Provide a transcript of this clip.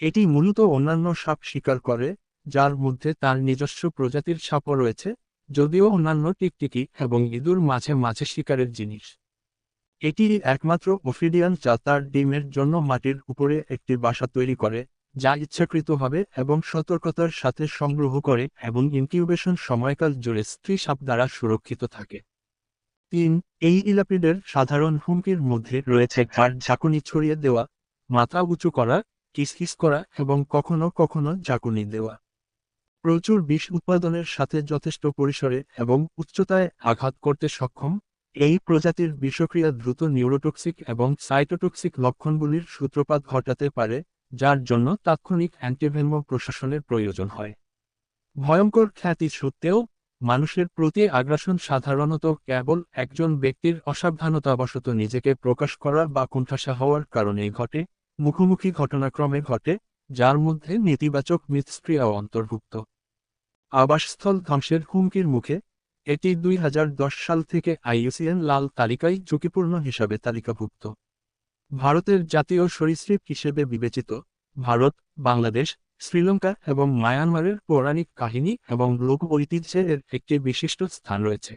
এটি মূলত অন্যান্য সাপ শিকার করে, যার মধ্যে তার নিজস্ব প্রজাতির সাপও রয়েছে, যদিও অন্যান্য টিকটিকি এবং ইঁদুর মাঝে মাঝে শিকারের জিনিস। এটি একমাত্র অফিডিয়ান যা তার ডিমের জন্য মাটির উপরে একটি বাসা তৈরি করে, যা ইচ্ছাকৃতভাবে এবং সতর্কতার সাথে সংগ্রহ করে এবং ইনকিউবেশন সময়কাল জুড়ে স্ত্রী সাপ দ্বারা সুরক্ষিত থাকে। তিন, এই ইলাপিডের সাধারণ হুমকির মধ্যে রয়েছে ঘাড় ঝাঁকুনি ছড়িয়ে দেওয়া, মাথা উঁচু করা কিসকিস করা এবং কখনো কখনো ঝাঁকুনি দেওয়া। প্রচুর বিষ উৎপাদনের সাথে যথেষ্ট পরিসরে এবং উচ্চতায় আঘাত করতে সক্ষম, এই প্রজাতির বিষক্রিয়া দ্রুত নিউরোটক্সিক এবং সাইটোটক্সিক লক্ষণগুলির সূত্রপাত ঘটাতে পারে, যার জন্য তাৎক্ষণিক অ্যান্টিভেনম প্রশাসনের প্রয়োজন হয়। ভয়ঙ্কর খ্যাতি সত্ত্বেও, মানুষের প্রতি আগ্রাসন সাধারণত কেবল একজন ব্যক্তির অসাবধানতাবশত নিজেকে প্রকাশ করা বা কুণ্ঠাসা হওয়ার কারণেই ঘটে মুখোমুখি ঘটনাক্রমে ঘটে, যার মধ্যে নেতিবাচক মিথস্ক্রিয়াও অন্তর্ভুক্ত। আবাসস্থল ধ্বংসের হুমকির মুখে, এটি দুই হাজার দশ সাল থেকে আইইউসিএন লাল তালিকায় ঝুঁকিপূর্ণ হিসাবে তালিকাভুক্ত। ভারতের জাতীয় সরীসৃপ হিসেবে বিবেচিত, ভারত, বাংলাদেশ, শ্রীলঙ্কা এবং মায়ানমারের পৌরাণিক কাহিনী এবং লোক ঐতিহ্যের একটি বিশিষ্ট স্থান রয়েছে।